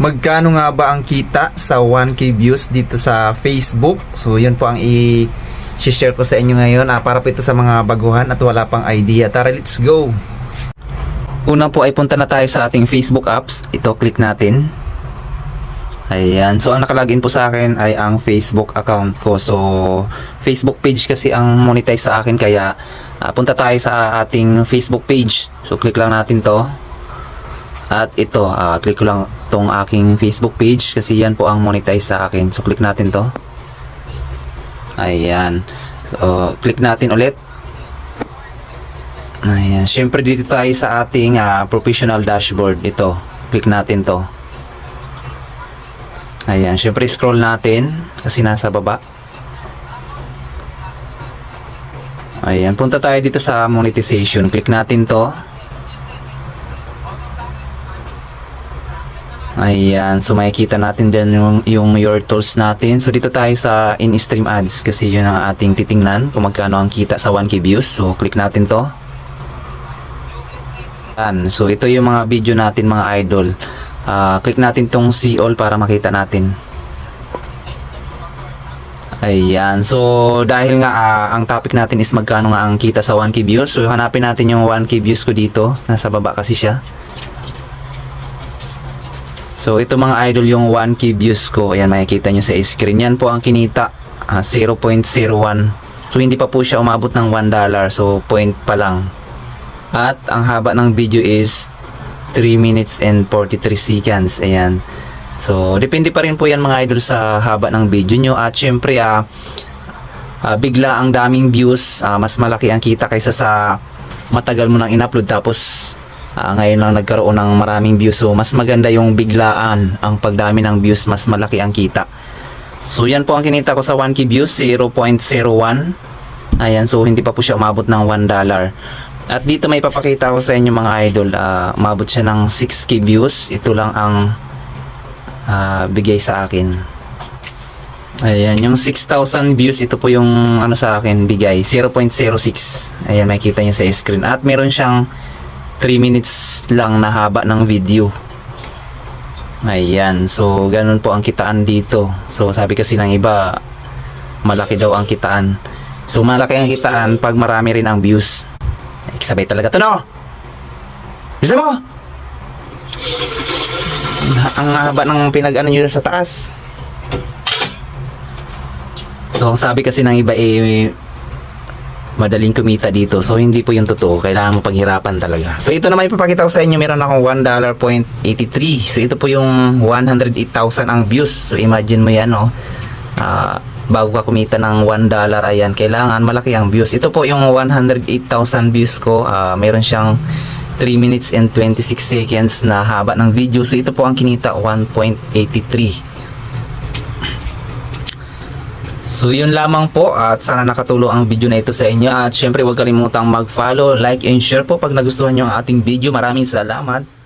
magkano nga ba ang kita sa 1k views dito sa Facebook. So yun po ang i-share ko sa inyo ngayon ah, para po ito sa mga baguhan at wala pang idea. Tara, let's go! Una po ay punta na tayo sa ating Facebook apps. Ito, click natin. Ayan. So, ang nakalagin po sa akin ay ang Facebook account ko. So, Facebook page kasi ang monetize sa akin. Kaya, ah, punta tayo sa ating Facebook page. So, click lang natin to. At ito, ah, click ko lang tong aking Facebook page kasi yan po ang monetize sa akin. So, click natin to. Ayan. So, click natin ulit. Ayan. Siyempre, dito tayo sa ating ah, professional dashboard. Ito. Click natin to. Ayan. Siyempre, scroll natin kasi nasa baba. Ayan. Punta tayo dito sa monetization. Click natin to. Ayan, so makikita natin dyan yung, yung your tools natin. So dito tayo sa in-stream ads kasi yun ang ating titingnan kung magkano ang kita sa 1k views. So click natin to. Ayan, so ito yung mga video natin mga idol. Ah, click natin tong see all para makita natin. Ayan, so dahil nga ah, ang topic natin is magkano nga ang kita sa 1k views. So hanapin natin yung 1k views ko dito. Nasa baba kasi siya. So ito mga idol yung 1k views ko. Ayan makikita nyo sa screen. Yan po ang kinita. ah, 0.01. So hindi pa po siya umabot ng 1 dollar. So point pa lang. At ang haba ng video is 3 minutes and 43 seconds. Ayan. So depende pa rin po yan mga idol sa haba ng video nyo. At syempre ah, ah, bigla ang daming views. ah, mas malaki ang kita kaysa sa matagal mo nang in-upload tapos Ah, ngayon lang nagkaroon ng maraming views so mas maganda yung biglaan ang pagdami ng views mas malaki ang kita. So yan po ang kinita ko sa 1k views 0.01 ayan so hindi pa po siya umabot ng 1 dollar. At dito may papakita ko sa inyo mga idol ah, umabot siya ng 6k views. Ito lang ang ah, bigay sa akin. Ayan yung 6,000 views ito po yung ano sa akin bigay 0.06 ayan makikita nyo sa screen. At meron siyang 3 minutes lang na haba ng video. Ayan, so ganun po ang kitaan dito. So sabi kasi ng iba, malaki daw ang kitaan. So malaki ang kitaan pag marami rin ang views. Ay, sabay talaga to no? Bisa mo? Ang haba ng pinag-ano nyo sa taas. So sabi kasi ng iba eh, madaling kumita dito. So, hindi po yung totoo. Kailangan mo paghirapan talaga. So, ito naman ipapakita ko sa inyo. Meron akong $1.83. So, ito po yung 108,000 ang views. So, imagine mo yan, no? Ah, bago ka kumita ng $1, ayan, kailangan malaki ang views. Ito po yung 108,000 views ko. Ah, meron siyang 3 minutes and 26 seconds na haba ng video. So, ito po ang kinita, 1.83. So yun lamang po at sana nakatulong ang video na ito sa inyo at syempre huwag kalimutang mag-follow, like and share po pag nagustuhan nyo ang ating video. Maraming salamat.